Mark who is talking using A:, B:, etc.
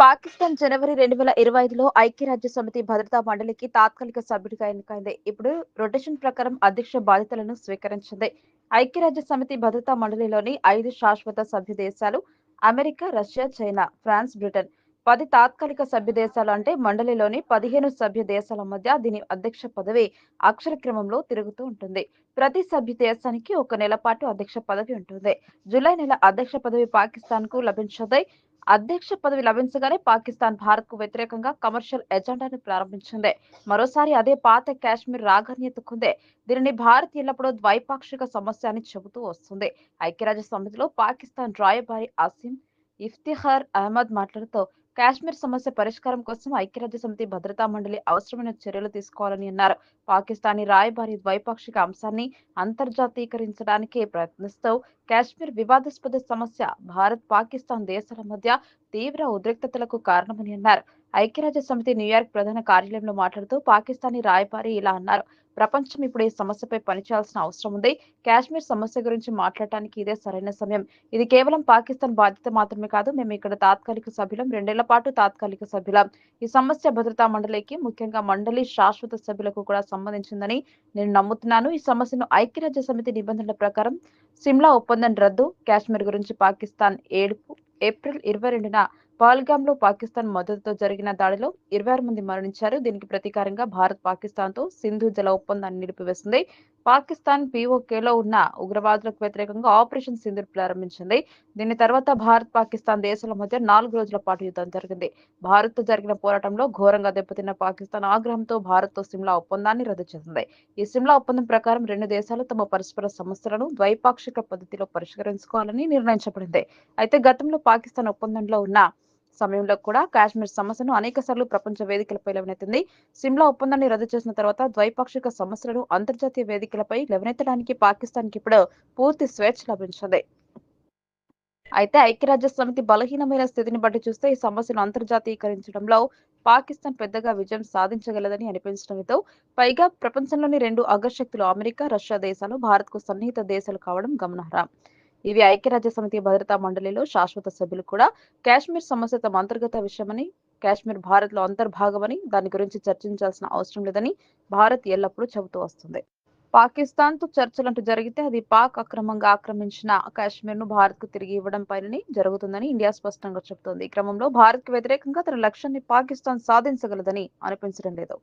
A: పాకిస్తాన్ జనవరి రెండు వేల ఇరవై ఐదులో ఐక్యరాజ్య సమితి భద్రతా మండలికి తాత్కాలిక సభ్యుడిగా ఎన్నికైంది. ఇప్పుడు రొటేషన్ ప్రకారం అధ్యక్ష బాధ్యతలను స్వీకరించింది. ఐక్యరాజ్య సమితి భద్రతా మండలిలోని ఐదు శాశ్వత సభ్య దేశాలు America Russia China France Britain. పది తాత్కాలిక సభ్య దేశాలు అంటే మండలిలోని పదిహేను సభ్య దేశాల మధ్య దీని అధ్యక్ష పదవి అక్షర క్రమంలో తిరుగుతూ ఉంటుంది. ప్రతి సభ్య దేశానికి ఒక నెల పాటు అధ్యక్ష పదవి ఉంటుంది. జూలై నెల అధ్యక్ష పదవి పాకిస్తాన్కు లభించదే అధ్యక్ష పదవి లభించగానే పాకిస్తాన్ భారత్కు వ్యతిరేకంగా కమర్షియల్ ఎజెండాను ప్రారంభించింది. మరోసారి అదే పాత కాశ్మీర్ రాగన్యెత్తుకుంది దీనిని భారత్ ఎల్లప్పుడూ ద్వైపాక్షిక సమస్య అని చెబుతూ వస్తుంది. ఐక్యరాజ్య సమితిలో పాకిస్తాన్ రాయబారి అసీం ఇఫ్తిహార్ అహ్మద్ మాట్లాడుతూ కాశ్మీర్ సమస్య పరిష్కారం కోసం ఐక్యరాజ్య సమితి భద్రతా మండలి అవసరమైన చర్యలు తీసుకోవాలని అన్నారు. పాకిస్తానీ రాయబారి ద్వైపాక్షిక అంశాన్ని అంతర్జాతీకరించడానికి ప్రయత్నిస్తూ కాశ్మీర్ వివాదాస్పద సమస్య భారత్ పాకిస్తాన్ దేశాల మధ్య తీవ్ర ఉద్రిక్తతలకు కారణమని అన్నారు. ఐక్యరాజ్య సమితి న్యూయార్క్ ప్రధాన కార్యాలయంలో మాట్లాడుతూ పాకిస్తానీ రాయబారి ఇలా అన్నారు. ప్రపంచం ఇప్పుడు ఈ సమస్యపై పనిచేయాల్సిన అవసరం ఉంది. కాశ్మీర్ సమస్య గురించి మాట్లాడటానికి ఇదే సరైన సమయం. ఇది కేవలం పాకిస్తాన్ బాధ్యత మాత్రమే కాదు మేము ఇక్కడ తాత్కాలిక సభ్యులం రెండేళ్ళ పాటు తాత్కాలిక సభ్యులం. ఈ సమస్య భద్రతా మండలికి ముఖ్యంగా మండలి శాశ్వత సభ్యులకు కూడా సంబంధించిందని నేను నమ్ముతున్నాను. ఈ సమస్యను ఐక్యరాజ్య సమితి నిబంధనల ప్రకారం సిమ్లా ఒప్పందం రద్దు కాశ్మీర్ గురించి పాకిస్తాన్ ఏడుపు ఏప్రిల్ ఇరవై రెండున పహల్గామ్లో పాకిస్తాన్ మద్దతుతో జరిగిన దాడిలో ఇరవై ఆరు మంది మరణించారు. దీనికి ప్రతీకారంగా భారత్ పాకిస్తాన్తో సింధు జల ఒప్పందాన్ని నిలిపివేసింది. పాకిస్తాన్ పీఓకేలో ఉన్న ఉగ్రవాదులకు వ్యతిరేకంగా ఆపరేషన్ సింధూర్ ప్రారంభించింది. దీని తర్వాత భారత్ పాకిస్తాన్ దేశాల మధ్య నాలుగు రోజుల పాటు యుద్ధం జరిగింది. భారత్తో జరిగిన పోరాటంలో ఘోరంగా దెబ్బతిన్న పాకిస్తాన్ ఆగ్రహంతో భారత్తో సిమ్లా ఒప్పందాన్ని రద్దు చేసింది. ఈ సిమ్లా ఒప్పందం ప్రకారం రెండు దేశాలు తమ పరస్పర సమస్యలను ద్వైపాక్షిక పద్ధతిలో పరిష్కరించుకోవాలని నిర్ణయించబడింది. అయితే గతంలో పాకిస్తాన్ ఒప్పందంలో ఉన్న సమయంలో కూడా కాశ్మీర్ సమస్యను అనేక సార్లు ప్రపంచ వేదికలపై లేవనెత్తింది. సిమ్లా ఒప్పందాన్ని రద్దు చేసిన తర్వాత ద్వైపాక్షిక సమస్యలను అంతర్జాతీయ వేదికలపై లేవనెత్తడానికి పాకిస్తాన్కి ఇప్పుడు పూర్తి స్వేచ్ఛ లభించింది. అయితే ఐక్యరాజ్య సమితి బలహీనమైన స్థితిని బట్టి చూస్తే ఈ సమస్యను అంతర్జాతీయకరించడంలో పాకిస్తాన్ పెద్దగా విజయం సాధించగలదని అనిపించడంతో పైగా ప్రపంచంలోని రెండు అగ్రశక్తులు అమెరికా రష్యా దేశాలు భారత్కు సన్నిహిత దేశాలు కావడం గమనార్హం. ఇవి ఐక్యరాజ్య సమితి భద్రతా మండలిలో శాశ్వత సభ్యులు కూడా. కాశ్మీర్ సమస్య తమ అంతర్గత విషయమని కాశ్మీర్ భారత్లో అంతర్భాగమని దాని గురించి చర్చించాల్సిన అవసరం లేదని భారత్ ఎల్లప్పుడూ చెబుతూ వస్తుంది. పాకిస్తాన్తో చర్చలంటూ జరిగితే అది పాక్ అక్రమంగా ఆక్రమించిన కాశ్మీర్ను భారత్కు తిరిగి ఇవ్వడం పైననే జరుగుతుందని ఇండియా స్పష్టంగా చెబుతోంది. ఈ క్రమంలో భారత్కు వ్యతిరేకంగా తన లక్ష్యాన్ని పాకిస్తాన్ సాధించగలదని అనిపించడం లేదు.